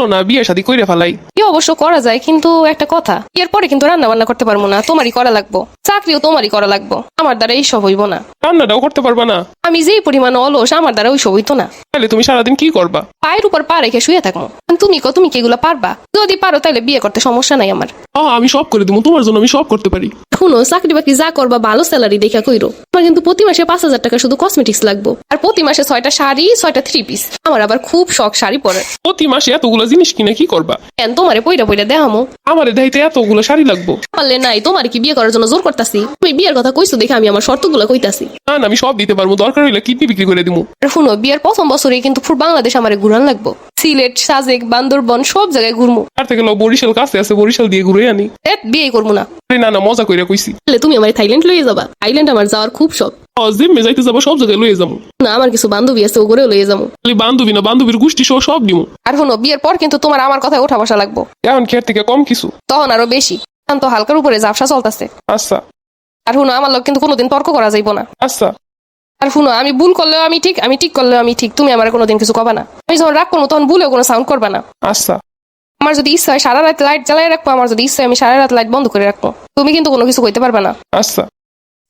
চলো না বিয়ে শাদি কইরে ফেলাই। বিয়ে অবশ্য করা যায় কিন্তু একটা কথা এর পরে কিন্তু রান্না বান্না করতে পারব না তোমারই করা লাগবো। চাকরিও তোমারই করা লাগবো আমার দ্বারা এইসব হইব না। রান্নাটাও করতে পারবা না। আমি যেই পরিমাণ অলস আমার দ্বারা ওইসব হইতো না। তাহলে তুমি সারাদিন কি করবা? পায়ের উপর পা রেখে শুয়ে থাকব। তুমি কো তুমি কি এগুলো পারবা? যদি পারো তাহলে বিয়ে করতে সমস্যা নাই আমার। আমি সব করে দিব তোমার জন্য আমি সব করতে পারি। শুনো চাকরি বাকরি যা করবা ভালো স্যালারি দেখা কইরো। আমার কিন্তু প্রতি মাসে পাঁচ হাজার টাকা শুধু কসমেটিক্স লাগবো। আর প্রতি মাসে ছয়টা শাড়ি ছয়টা থ্রি পিস আমার আবার খুব শখ শাড়ি পরে প্রতি মাসে এতগুলো জিনিস কিনে কি করবা? কেন তোমারে পইরা পইরা দেখামো। আমারে দেখাইতে এতগুলো শাড়ি লাগবো। পারলে নাই তোমার কি বিয়ে করার জন্য জোর করতাছি? তুমি বিয়ের কথা কইছো দেখে আমি আমার শর্তগুলো কইতাছি। না না আমি সব দিতে পারব দরকার হইলে কিডনি বিক্রি করে দিবো আর শুনো বিয়ের প্রথম বছরে কিন্তু পুরো বাংলাদেশ আমারে ঘুরান লাগবো। সিলেট সাজেক বান্দরবন সব জায়গায় ঘুরমু। তার থেকে লো বরিশাল কাছে আছে বরিশাল দিয়ে ঘুরে আনি। এ, বিয়ে করব না। আরে না না মজা কইরা কইছি। তাহলে তুমি আমার থাইল্যান্ড লইয়ে যাবা। থাইল্যান্ড আমার যাওয়ার খুব শখ। জিম্মে যাইতে যাব সব জায়গায় লয়ে যাব। না আমার কিছু বান্ধবী আছে ওগুলোও লইয়ে যাব। খালি বান্ধবী না বান্ধবীর গোষ্ঠী সহ সব নিমু আর শুনো বিয়ের পর কিন্তু তোমার আমার কথায় ওঠা বসা লাগবো। এখন খেয়ার থেকে কম কিছু। তখন আরও বেশি। এখন তো হালকার উপরে জাপসা চলতেছে। আচ্ছা। আর শুনো আমার লোক কিন্তু কোনোদিন তর্ক করা যাইবো না। আচ্ছা। আর শুনো আমি ভুল করলেও আমি ঠিক আমি ঠিক করলেও আমি ঠিক। তুমি আমার কোনোদিন কিছু কবা না। আমি যখন রাগ করব তখন ভুলেও কোনো সাউন্ড করবে না। আচ্ছা। আমার যদি ইচ্ছা হয় সারা রাত লাইট জ্বালাই রাখব আমার যদি ইচ্ছা হয় আমি সারা রাত লাইট বন্ধ করে রাখব। তুমি কিন্তু কোনো কিছু কইতে পারবে না। আচ্ছা।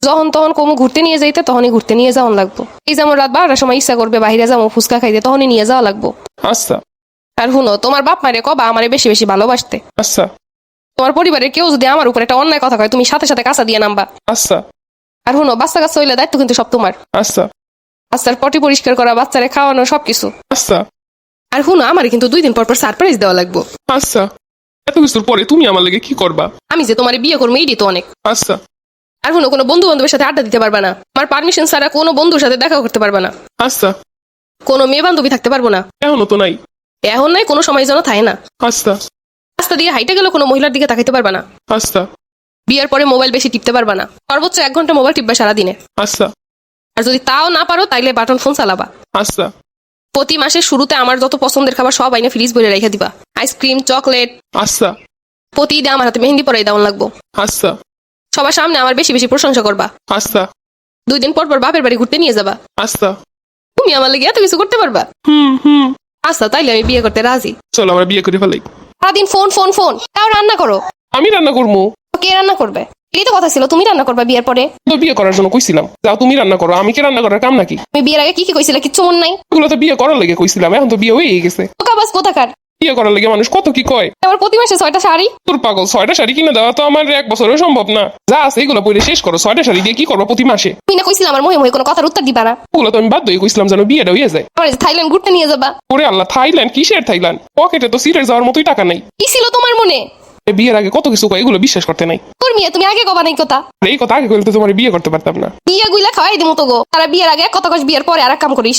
যখন তখন কমু ঘুরতে নিয়ে যাইতে তখনই ঘুরতে নিয়ে যাওয়া লাগবো। এই যেমন রাত বারোটার সময় ইচ্ছা করবে বাইরে যাব ফুচকা খাইতে তখনই নিয়ে যাওয়া লাগবো। আচ্ছা। আর শুনো তোমার বাপ মারে কবা আমারে বেশি বেশি ভালোবাসতে। আচ্ছা। তোমার পরিবারের কেউ যদি আমার উপর একটা অন্যায় কথা কয় তুমি সাথে সাথে কাঁচা দিয়ে নামবা। আচ্ছা। আর শুনো বাচ্চা কাচ্চা হইলে দায়িত্ব কিন্তু সব তোমার। আচ্ছা। বাচ্চার পটি পরিষ্কার করা বাচ্চারে খাওয়ানো সবকিছু। আচ্ছা। আর শুনো আমার কিন্তু দুই দিন পর পর সারপ্রাইজ দেওয়া লাগবো। আচ্ছা। এত কিছুর পরে তুমি আমার লাগে কি করবা? আমি যে তোমার বিয়ে করব এইটি তো অনেক। আচ্ছা। আর শুনো কোনো বন্ধু বান্ধবের সাথে আড্ডা দিতে পারবে না। আমার পারমিশন ছাড়া কোনো বন্ধুর সাথে দেখা করতে পারবে না। আচ্ছা। কোনো মেয়ে বান্ধবী থাকতে পারব না। এখনও তো নাই। এখন নাই কোনো সময় যেন থাকে না। আচ্ছা। রাস্তা দিয়ে হাইটে গেলে কোনো মহিলার দিকে তাকাইতে পারবে না। আচ্ছা। বিয়ের পরে মোবাইল বেশি টিপতে পারবা না। সর্বোচ্চ এক ঘণ্টা মোবাইল টিপবে সারাদিনে। আচ্ছা। আর যদি তাও না পারো তাইলে বাটন ফোন চালাবা। আচ্ছা। প্রতি মাসের শুরুতে আমার যত পছন্দের খাবার সব আইনে ফ্রিজ ভরে রেখে দিবা। Ice cream chocolate. আচ্ছা। প্রতি ঈদে আমার হাতে মেহেন্দি পরাই দেওয়ান লাগবো। আচ্ছা। সবার সামনে আমার বেশি বেশি প্রশংসা করবা। আচ্ছা। দুই দিন পর পর বাপের বাড়ি ঘুরতে নিয়ে যাবা। আচ্ছা। তুমি আমার লেগে এত কিছু করতে পারবা? হুম হুম। আচ্ছা তাইলে আমি বিয়ে করতে রাজি। চলো আমরা বিয়ে করে ফেলাই সারাদিন ফোন ফোন ফোন। তাও রান্না করো। আমি রান্না করব। কে রান্না করবে? এই তো কথা ছিল তুমি রান্না করবা বিয়ের পরে? তো বিয়ে করার জন্য কইছিলাম যাও তুমি রান্না করো আমি কি রান্না করার কাম নাকি? তুমি বিয়ের আগে কি কি কইছিলে কিচ্ছু মন নাই? এগুলো তো বিয়ে করার লেগে কইছিলাম এখন তো বিয়ে হয়ে গেছে। কোথাকার? বিয়ে করার লেগে মানুষ কত কি কয়? আমার প্রতি মাসে ছয়টা শাড়ি। তোর পাগল ছয়টা শাড়ি কিনে দেওয়া তো আমার এক বছরেও সম্ভব না। যা আছে এগুলো পরে শেষ করো ছয়টা শাড়ি দিয়ে কি করব প্রতি মাসে? তুমি না কইছিলে আমার মহে মহে কোনো কথার উত্তর দিবা না? ওগুলো তো আমি বাধ্য হয়ে কইছিলাম যেন বিয়েটা হয়ে যায়। থাইল্যান্ড ঘুরতে নিয়ে যাবা। ওরে আল্লাহ থাইল্যান্ড কিসের থাইল্যান্ড? পকেটে তো সিটের যাওয়ার মতোই টাকা নাই। কি ছিল তোমার মনে? বিয়ের আগে কত কিছু কয়? এগুলো বিশ্বাস করতে নাই। তোর মেয়ে তুমি আগে কবা নাই কথা। এই কথা আগে কইলে তো তোমার বিয়ে করতে পারতাম না। বিয়ে গুলা খাওয়াই দিমু তো গো তারা বিয়ের আগে কত কথা কস বিয়ের পরে আর এক কাম করিস।